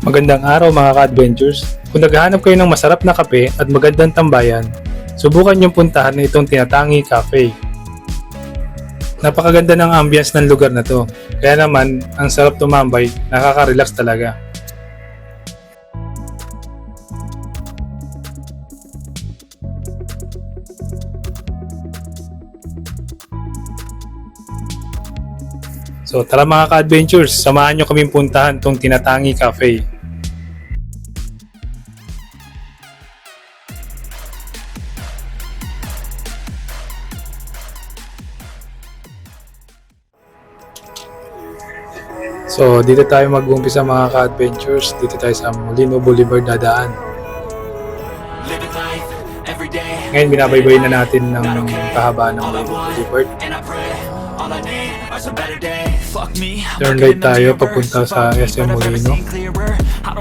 Magandang araw mga ka-adventures. Kung naghahanap kayo ng masarap na kape at magandang tambayan, subukan niyong puntahan na itong Tinatangi Cafe. Napakaganda ng ambience ng lugar na to. Kaya naman, ang sarap tumambay, nakaka-relax talaga. So tara mga ka-adventures, samahan nyo kaming puntahan tong Tinatangi Cafe. So dito tayo mag-umpisa mga ka-adventures, dito tayo sa Molino Boulevard dadaan. Ngayon binabaybay na natin ng kahabaan ng Molino Boulevard. Turn right tayo papunta sa SM Molino.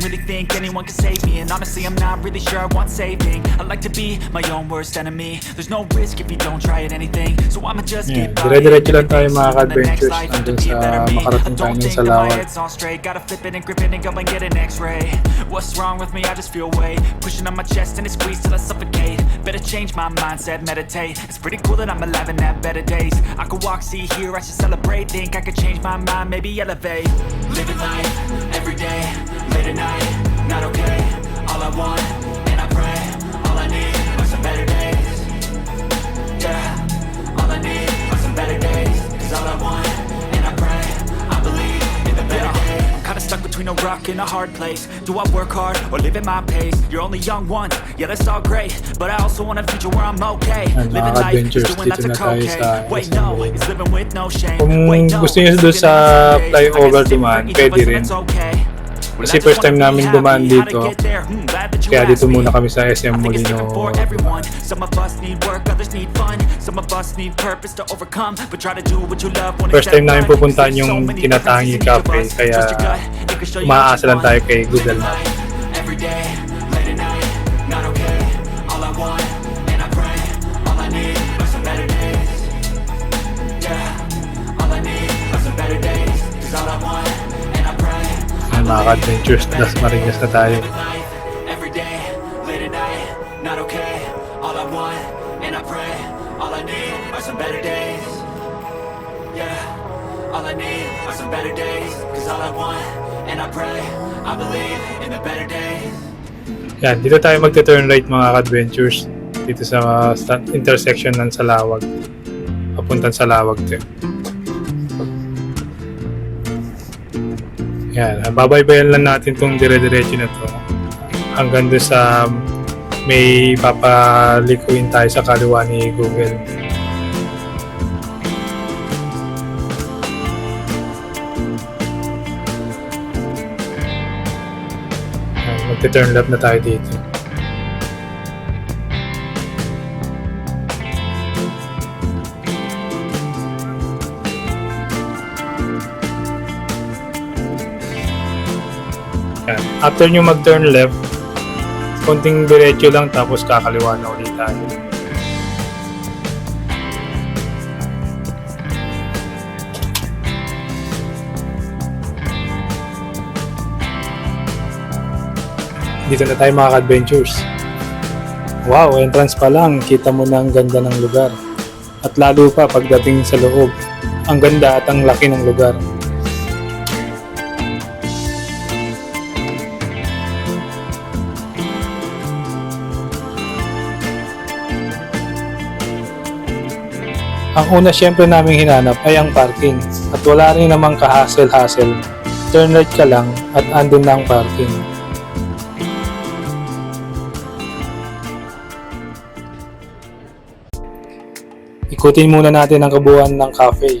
Seen clearer. I don't really think anyone can save me. And honestly I'm not really sure I want saving. I like to be my own worst enemy. There's no risk if you don't try at anything. So I'ma just Yeah, get by dire-diretso lang tayo, mga day, so in the next ka-adventures, life, nandun to be a sa makarating I tayo don't sa that my head's on straight. Gotta flip it and grip it and go and get an x-ray. What's wrong with me? I just feel weight. Pushing on my chest and it squeeze till I suffocate. Better change my mindset, meditate. It's pretty cool that I'm alive and have better days. I could walk, see, hear, I should celebrate. Think I could change my mind, maybe elevate. Living life, every day, late at night, not okay. All I want, and I pray All I need are some better days. Yeah, all I need are some better days. Cause all I want, and I pray I believe in the better days. Kinda stuck between a rock and a hard place. Do I work hard or live at my pace? You're only young once, yeah that's all great. But I also want a future where I'm okay. Yan, mga Living life is adventures, doing lots dito of na tayo cocaine. sa Wait SM no, Molino. it's living with no shame. Kung Wait, no, gusto niyo it's doon living sa in some days. flyover I guess dumaan, different, pwede each rin. person's okay. Kasi first time namin dumaan dito. Hmm, Kaya dito muna kami sa SM Molino. First time namin pupuntahan yung Tinatangi Cafe, kaya you lang tayo kay Google Maps. I Yan, mga ka-adventures, das marinas na tayo. All I need are some better days. Cause all I want, and I pray, I believe in the better days. Yan, dito tayo magte-turn right mga ka-adventures. Dito sa intersection ng Salawag. Papuntan sa Lawag to. Yan, babaybayan lang natin tong dire-diretso na to. Hanggang doon sa may papalikuin tayo sa kaliwa ni Google. Magte-turn left na tayo dito. Yan. After nyo mag-turn left, konting diretso lang tapos kakaliwa na ulit tayo. Dito na tayo mga adventures Wow, entrance pa lang, kita mo na ang ganda ng lugar. At lalo pa pagdating sa loob, ang ganda at ang laki ng lugar. Ang una syempre naming hinanap ay ang parking at wala rin namang ka-hassle-hassle. Turn right ka lang at andun na ang parking. Ikutin muna natin ang kabuuan ng cafe.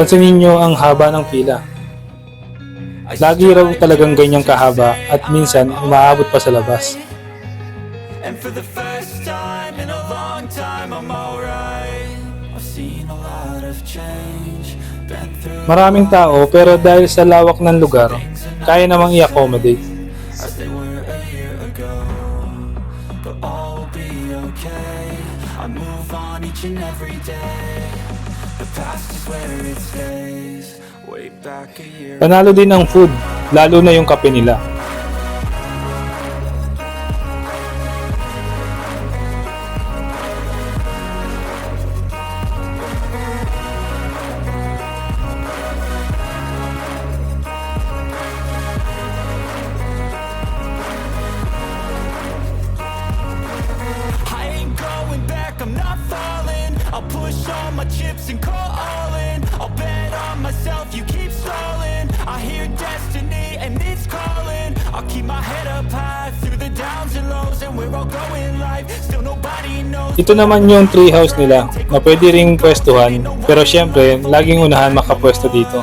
Pansinin nyo ang haba ng pila. Lagi raw talagang ganyang kahaba at minsan umaabot pa sa labas. And for the first time in a long time, I'm alright. I've seen a lot of change, been through Maraming tao pero dahil sa lawak ng lugar, kaya namang i-accommodate. I move on each and every day. Panalo din ang food, lalo na yung kape nila. I'll push all my chips and call all in. I'll bet on myself, you keep stalling. I hear destiny and it's calling. I'll keep my head up high through the downs and lows, and we're all going life. Still nobody knows. Ito naman yung treehouse nila na pwede ring pwestuhan pero syempre laging unahan makapwesto dito.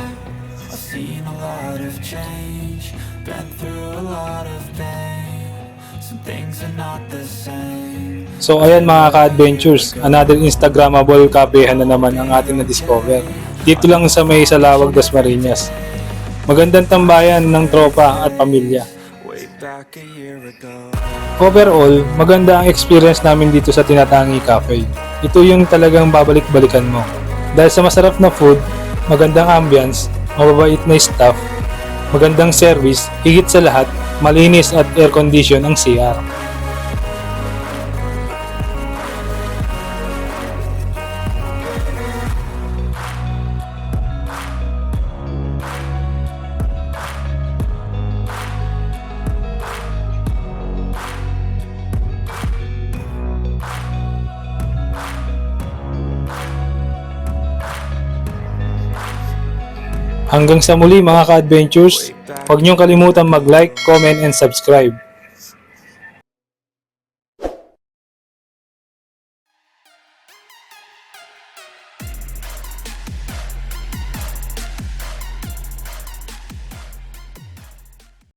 So ayan mga ka-adventures, another Instagrammable kapehan na naman ang ating na-discover. Dito lang sa may Salawag, Dasmariñas. Magandang tambayan ng tropa at pamilya. Overall, maganda ang experience namin dito sa Tinatangi Cafe. Ito yung talagang babalik-balikan mo. Dahil sa masarap na food, magandang ambience, mababait na staff, magandang service, higit sa lahat, malinis at air condition ang CR. Hanggang sa muli mga ka-adventures, huwag niyong kalimutan mag-like, comment, and subscribe.